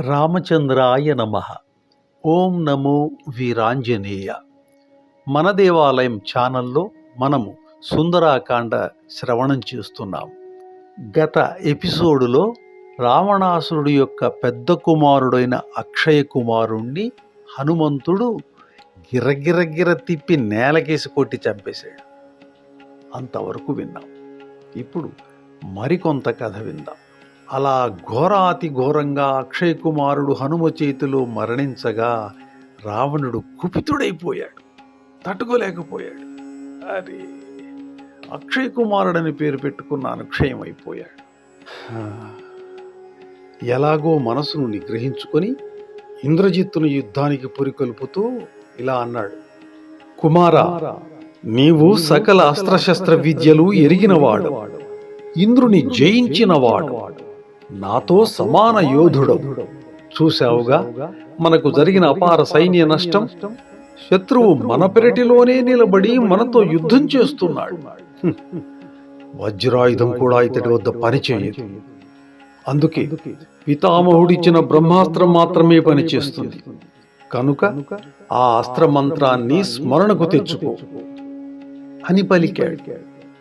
రామచంద్రాయ నమ. ఓం నమో వీరాంజనేయ. మన దేవాలయం ఛానల్లో మనము సుందరాకాండ శ్రవణం చేస్తున్నాం. గత ఎపిసోడులో రావణాసురుడి యొక్క పెద్ద కుమారుడైన అక్షయ కుమారుణ్ణి హనుమంతుడు గిరగిరగిర తిప్పి నేలకేసి కొట్టి చంపేశాడు. అంతవరకు విన్నాం. ఇప్పుడు మరికొంత కథ విందాం. అలా ఘోరాతి ఘోరంగా అక్షయ్ కుమారుడు హనుమ చేతిలో మరణించగా రావణుడు కుపితుడైపోయాడు తట్టుకోలేకపోయాడు. అరే అక్షయ్ కుమారుడని పేరు పెట్టుకున్నాను క్షయమైపోయాడు అయిపోయాడు ఎలాగో మనసును నిగ్రహించుకొని ఇంద్రజిత్తును యుద్ధానికి పురికొల్పుతూ ఇలా అన్నాడు కుమార నీవు సకల అస్త్రశస్త్ర విద్యలు ఎరిగినవాడు. ఇంద్రుని జయించినవాడు. నాతో సమాన యోధుడు. చూశావుగా మనకు జరిగిన అపార సైన్య నష్టం? శత్రువు మన పెరటిలోనే నిలబడి మనతో యుద్ధం చేస్తున్నాడు. వజ్రాయుధం కూడా ఇతడి వద్ద పనిచేయదు. అందుకే పితామహుడిచ్చిన బ్రహ్మాస్త్రం మాత్రమే పనిచేస్తుంది. కనుక ఆ అస్త్ర మంత్రాన్ని స్మరణకు తెచ్చుకో అని పలికాడు.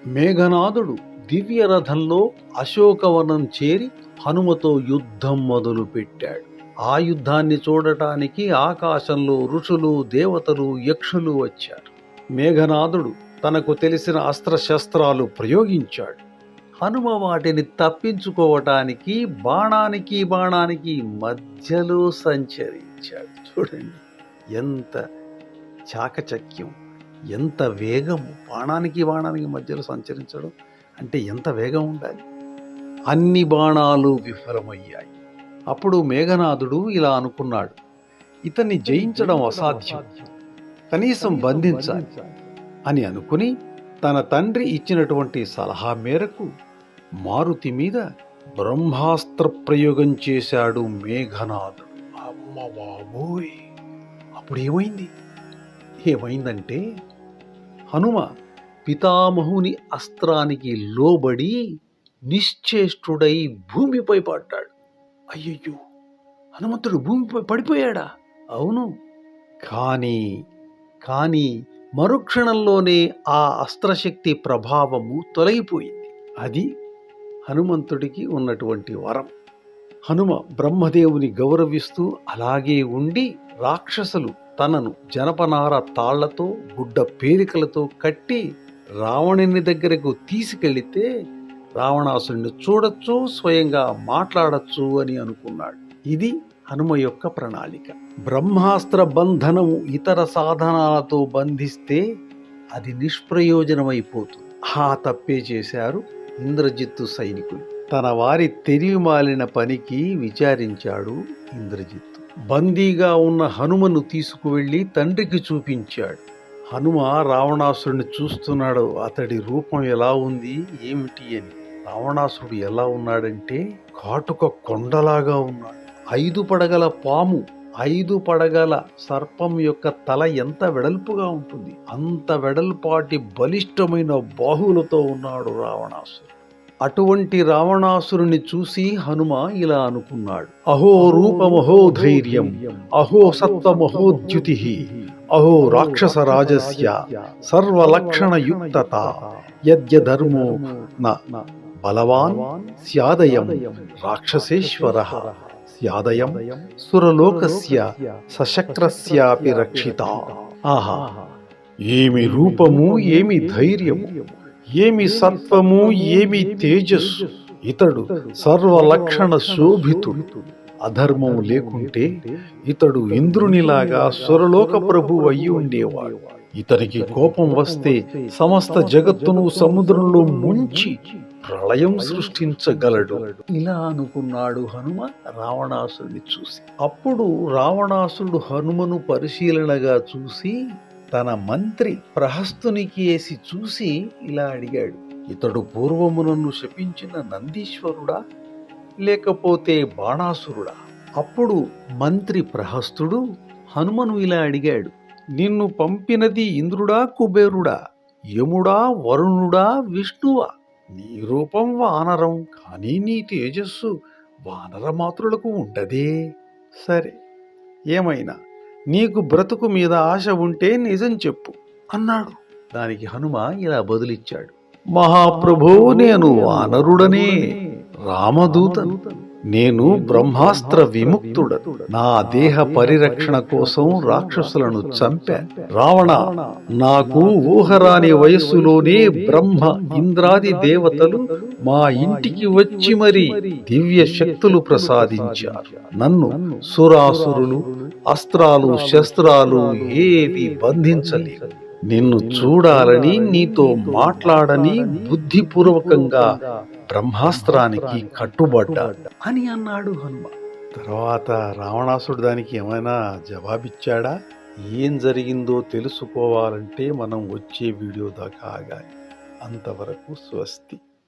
మేఘనాథుడు దివ్య రథంలో అశోకవనం చేరి హనుమతో యుద్ధం మొదలు పెట్టాడు. ఆ యుద్ధాన్ని చూడటానికి ఆకాశంలో ఋషులు దేవతలు యక్షులు వచ్చారు. మేఘనాథుడు తనకు తెలిసిన అస్త్రశస్త్రాలు ప్రయోగించాడు. హనుమ వాటిని తప్పించుకోవటానికి బాణానికి బాణానికి మధ్యలో సంచరించాడు. చూడండి ఎంత చాకచక్యం ఎంత వేగము బాణానికి బాణానికి మధ్యలో సంచరించడం అంటే ఎంత వేగం ఉండాలి? అన్ని బాణాలు విఫలమయ్యాయి. అప్పుడు మేఘనాథుడు ఇలా అనుకున్నాడు ఇతన్ని జయించడం అసాధ్యం. కనీసం బంధించాలి. అని అనుకుని తన తండ్రి ఇచ్చినటువంటి సలహా మేరకు మారుతి మీద బ్రహ్మాస్త్ర ప్రయోగం చేశాడు మేఘనాథుడు. అమ్మ బాబోయ్! అప్పుడు ఏమైంది ఏమైందంటే హనుమ పితామహుని అస్త్రానికి లోబడి నిశ్చేష్టుడై భూమిపై పడ్డాడు. అయ్యయ్యో హనుమంతుడు భూమిపై పడిపోయాడా? అవును. కానీ కానీ మరుక్షణంలోనే ఆ అస్త్రశక్తి ప్రభావము తొలగిపోయింది. అది హనుమంతుడికి ఉన్నటువంటి వరం. హనుమ బ్రహ్మదేవుని గౌరవిస్తూ అలాగే ఉండి రాక్షసులు తనను జనపనార తాళ్ళతో గుడ్డ పేలికలతో కట్టి రావణుని దగ్గరకు తీసుకెళితే రావణాసురుని చూడొచ్చు స్వయంగా మాట్లాడచ్చు అని అనుకున్నాడు. ఇది హనుమ యొక్క ప్రణాళిక. బ్రహ్మాస్త్ర బంధనము ఇతర సాధనాలతో బంధిస్తే అది నిష్ప్రయోజనమైపోతుంది. ఆ తప్పే చేశారు ఇంద్రజిత్తు సైనికులు. తన వారి తెలివిమాలిన పనికి విచారించాడు ఇంద్రజిత్తు. బందీగా ఉన్న హనుమను తీసుకువెళ్ళి తండ్రికి చూపించాడు. హనుమ రావణాసురుని చూస్తున్నాడు. అతడి రూపం ఎలా ఉంది? ఏమిటి అని. రావణాసురుడు ఎలా ఉన్నాడంటే కాటుక కొండలాగా ఉన్నాడు. ఐదు పడగల పాము ఐదు పడగల సర్పం యొక్క తల ఎంత వెడల్పుగా ఉంటుంది. అంత వెడల్పాటి బలిష్టమైన బాహువులతో ఉన్నాడు రావణాసురుడు. అటువంటి రావణాసురుని చూసి హనుమ ఇలా అనుకున్నాడు. అహో రూపమహో ధైర్యం అహో సత్వమహోద్యుతి అహో రాక్షస రాజస్య సర్వలక్షణయుక్తత యద్యధర్మో న. బలవాన్ స్యాదయం రాక్షసేశ్వర. స్యాదయం సురలోకస్య సశక్రస్యాపి రక్షిత. ఆహా. ఏమి రూపము ఏమి ధైర్యము ఏమి సత్వము ఏమి తేజస్సు. ఇతడు సర్వలక్షణ శోభితుడు. అధర్మం లేకుంటే ఇతడు ఇంద్రునిలాగా సురలోక ప్రభు అయి ఉండేవాడు. ఇతనికి కోపం వస్తే సమస్త జగత్తును సముద్రంలో ముంచి ప్రళయం సృష్టించగలడు. ఇలా అనుకున్నాడు హనుమ రావణాసుడిని చూసి. అప్పుడు రావణాసురుడు హనుమను పరిశీలనగా చూసి తన మంత్రి ప్రహస్తునికి వేసి చూసి ఇలా అడిగాడు. ఇతడు పూర్వమునను శపించిన నందీశ్వరుడా? లేకపోతే బాణాసురుడా? అప్పుడు మంత్రి ప్రహస్తుడు హనుమను ఇలా అడిగాడు. నిన్ను పంపినది ఇంద్రుడా కుబేరుడా? యముడా వరుణుడా విష్ణువా? నీ రూపం వానరం కానీ నీ తేజస్సు వానర మాతృలకు ఉండదే. సరే ఏమైనా? నీకు బ్రతుకు మీద ఆశ ఉంటే నిజం చెప్పు అన్నాడు. దానికి హనుమ ఇలా బదులిచ్చాడు. మహాప్రభువు నేను వానరుడనే రామదూతను. నేను బ్రహ్మాస్త్ర విముక్తుడ నా దేహ పరిరక్షణ కోసం రాక్షసులను చంపా రావణ నాకు ఊహరాని వయస్సులోనే బ్రహ్మ ఇంద్రాది దేవతలు మా ఇంటికి వచ్చి మరి దివ్య శక్తులు ప్రసాదించారు. నన్ను సురాసురులు అస్త్రాలు శస్త్రాలు ఏవి బంధించలేవు నిన్ను చూడాలని నీతో మాట్లాడని బుద్ధిపూర్వకంగా బ్రహ్మాస్త్రానికి కట్టుబడ్డా. అని అన్నాడు హనుమ తర్వాత రావణాసుడు దానికి ఏమైనా జవాబిచ్చాడా? ఏం జరిగిందో తెలుసుకోవాలంటే మనం వచ్చే వీడియో దాకా ఆగాలి. అంతవరకు స్వస్తి.